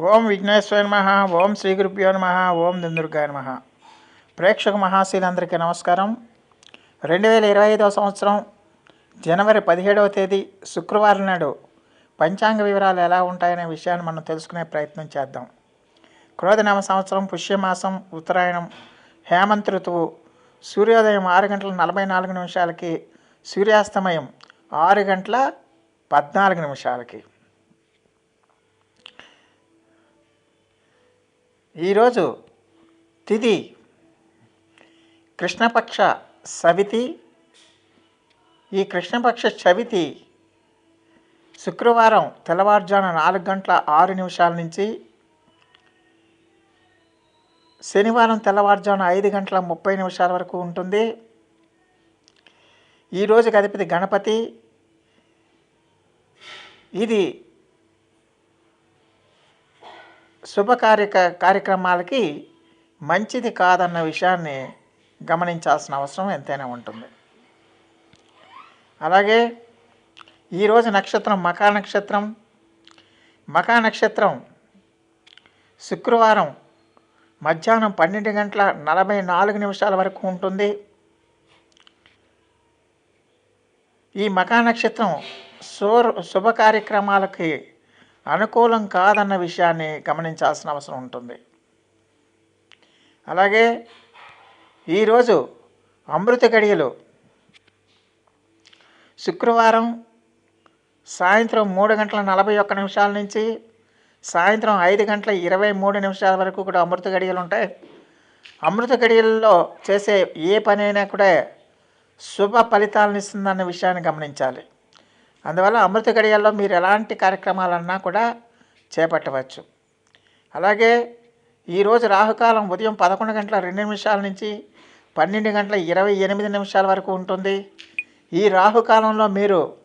ఓం విఘ్నేశ్వర నమ ఓం శ్రీ గురుభ్యో నమ ఓం దుందుర్గాయ నమ. ప్రేక్షక మహాశీలందరికీ నమస్కారం. రెండు వేల ఇరవై ఐదవ సంవత్సరం జనవరి పదిహేడవ తేదీ శుక్రవారం నాడు పంచాంగ వివరాలు ఎలా ఉంటాయనే విషయాన్ని మనం తెలుసుకునే ప్రయత్నం చేద్దాం. క్రోధనామ సంవత్సరం పుష్యమాసం ఉత్తరాయణం హేమంత్ ఋతువు సూర్యోదయం ఆరు గంటల నలభై నాలుగు నిమిషాలకి సూర్యాస్తమయం ఆరు గంటల పద్నాలుగు నిమిషాలకి. ఈరోజు తిది కృష్ణపక్ష సవితి. ఈ కృష్ణపక్ష చవితి శుక్రవారం తెల్లవారుజాన నాలుగు గంటల ఆరు నిమిషాల నుంచి శనివారం తెల్లవారుజామున ఐదు గంటల ముప్పై నిమిషాల వరకు ఉంటుంది. ఈరోజు అధిపతి గణపతి. ఇది శుభ కార్యక కార్యక్రమాలకి మంచిది కాదన్న విషయాన్ని గమనించాల్సిన అవసరం ఎంతైనా ఉంటుంది. అలాగే ఈరోజు నక్షత్రం మకా నక్షత్రం. మకా నక్షత్రం శుక్రవారం మధ్యాహ్నం పన్నెండు గంటల నలభై నాలుగు నిమిషాల వరకు ఉంటుంది. ఈ మకా నక్షత్రం శుభ శుభ కార్యక్రమాలకి అనుకూలం కాదన్న విషయాన్ని గమనించాల్సిన అవసరం ఉంటుంది. అలాగే ఈరోజు అమృత గడియలు శుక్రవారం సాయంత్రం మూడు గంటల నలభై ఒక్క నిమిషాల నుంచి సాయంత్రం ఐదు గంటల ఇరవై మూడు నిమిషాల వరకు కూడా అమృత గడియలు ఉంటాయి. అమృత గడియల్లో చేసే ఏ పనైనా కూడా శుభ ఫలితాలను ఇస్తుందన్న విషయాన్ని గమనించాలి. అందువల్ల అమృత గడియల్లో మీరు ఎలాంటి కార్యక్రమాలన్నా కూడా చేపట్టవచ్చు. అలాగే ఈరోజు రాహుకాలం ఉదయం పదకొండు గంటల రెండు నిమిషాల నుంచి పన్నెండు గంటల ఇరవై ఎనిమిది నిమిషాల వరకు ఉంటుంది. ఈ రాహుకాలంలో మీరు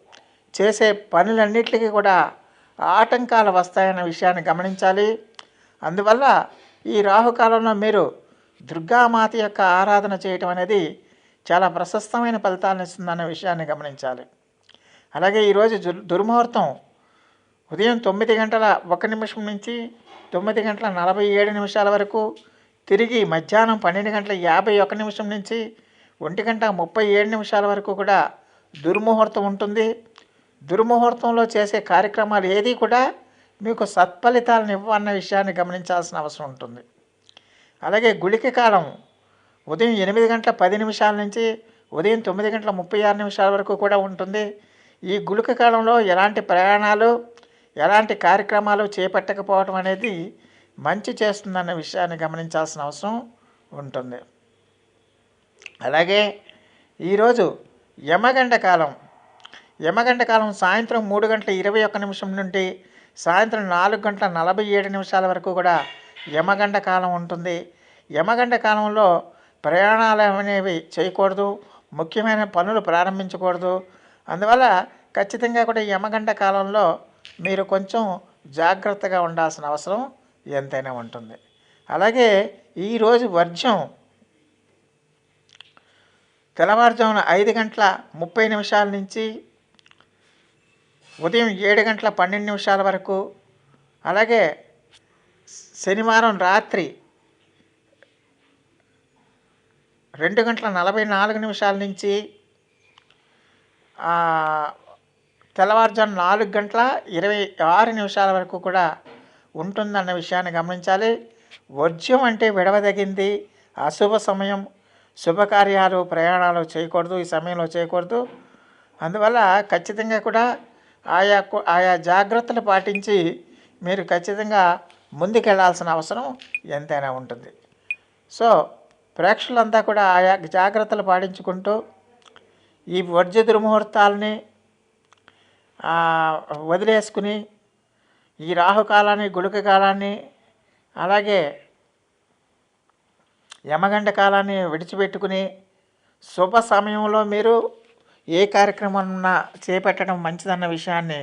చేసే పనులన్నిటికీ కూడా ఆటంకాలు వస్తాయన్న విషయాన్ని గమనించాలి. అందువల్ల ఈ రాహుకాలంలో మీరు దుర్గామాత యొక్క ఆరాధన చేయటం అనేది చాలా ప్రశస్తమైన ఫలితాలను ఇస్తుందన్న విషయాన్ని గమనించాలి. అలాగే ఈరోజు దుర్ముహూర్తం ఉదయం తొమ్మిది గంటల ఒక నిమిషం నుంచి తొమ్మిది గంటల నలభై ఏడు నిమిషాల వరకు తిరిగి మధ్యాహ్నం పన్నెండు గంటల యాభై ఒక నిమిషం నుంచి ఒంటి గంట ముప్పై ఏడు నిమిషాల వరకు కూడా దుర్ముహూర్తం ఉంటుంది. దుర్ముహూర్తంలో చేసే కార్యక్రమాలు ఏది కూడా మీకు సత్ఫలితాలను ఇవ్వన్న విషయాన్ని గమనించాల్సిన అవసరం ఉంటుంది. అలాగే గుళిక కాలం ఉదయం ఎనిమిది గంటల పది నిమిషాల నుంచి ఉదయం తొమ్మిది గంటల ముప్పై ఆరు నిమిషాల వరకు కూడా ఉంటుంది. ఈ గుళిక కాలంలో ఎలాంటి ప్రయాణాలు ఎలాంటి కార్యక్రమాలు చేపట్టకపోవడం అనేది మంచి చేస్తుందన్న విషయాన్ని గమనించాల్సిన అవసరం ఉంటుంది. అలాగే ఈరోజు యమగండ కాలం. యమగండ కాలం సాయంత్రం మూడు గంటల ఇరవై ఒక్క నిమిషం నుండి సాయంత్రం నాలుగు గంటల నలభై ఏడు నిమిషాల వరకు కూడా యమగండ కాలం ఉంటుంది. యమగండ కాలంలో ప్రయాణాలు అనేవి చేయకూడదు. ముఖ్యమైన పనులు ప్రారంభించకూడదు. అందువల్ల ఖచ్చితంగా కూడా యమగంట కాలంలో మీరు కొంచెం జాగ్రత్తగా ఉండాల్సిన అవసరం ఎంతైనా ఉంటుంది. అలాగే ఈరోజు వర్జం తెల్లవారుజామున ఐదు గంటల ముప్పై నిమిషాల నుంచి ఉదయం ఏడు గంటల పన్నెండు నిమిషాల వరకు అలాగే శనివారం రాత్రి రెండు గంటల నలభై నాలుగు నిమిషాల నుంచి తెల్లవారుజాము నాలుగు గంటల ఇరవై ఆరు నిమిషాల వరకు కూడా ఉంటుందన్న విషయాన్ని గమనించాలి. వర్జ్యం అంటే విడవదగింది. అశుభ సమయం. శుభకార్యాలు ప్రయాణాలు చేయకూడదు. ఈ సమయంలో చేయకూడదు. అందువల్ల ఖచ్చితంగా కూడా ఆయా ఆయా జాగ్రత్తలు పాటించి మీరు ఖచ్చితంగా ముందుకెళ్ళాల్సిన అవసరం ఎంతైనా ఉంటుంది. సో ప్రేక్షకులంతా కూడా ఆయా జాగ్రత్తలు పాటించుకుంటూ ఈ వర్జ దుర్ముహూర్తాలని వదిలేసుకుని ఈ రాహుకాలాన్ని గుళిక కాలాన్ని అలాగే యమగండ కాలాన్ని విడిచిపెట్టుకుని శుభ సమయంలో మీరు ఏ కార్యక్రమం చేపట్టడం మంచిదన్న విషయాన్ని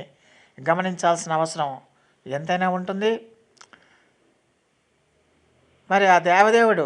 గమనించాల్సిన అవసరం ఎంతైనా ఉంటుంది. మరి ఆ దేవదేవుడు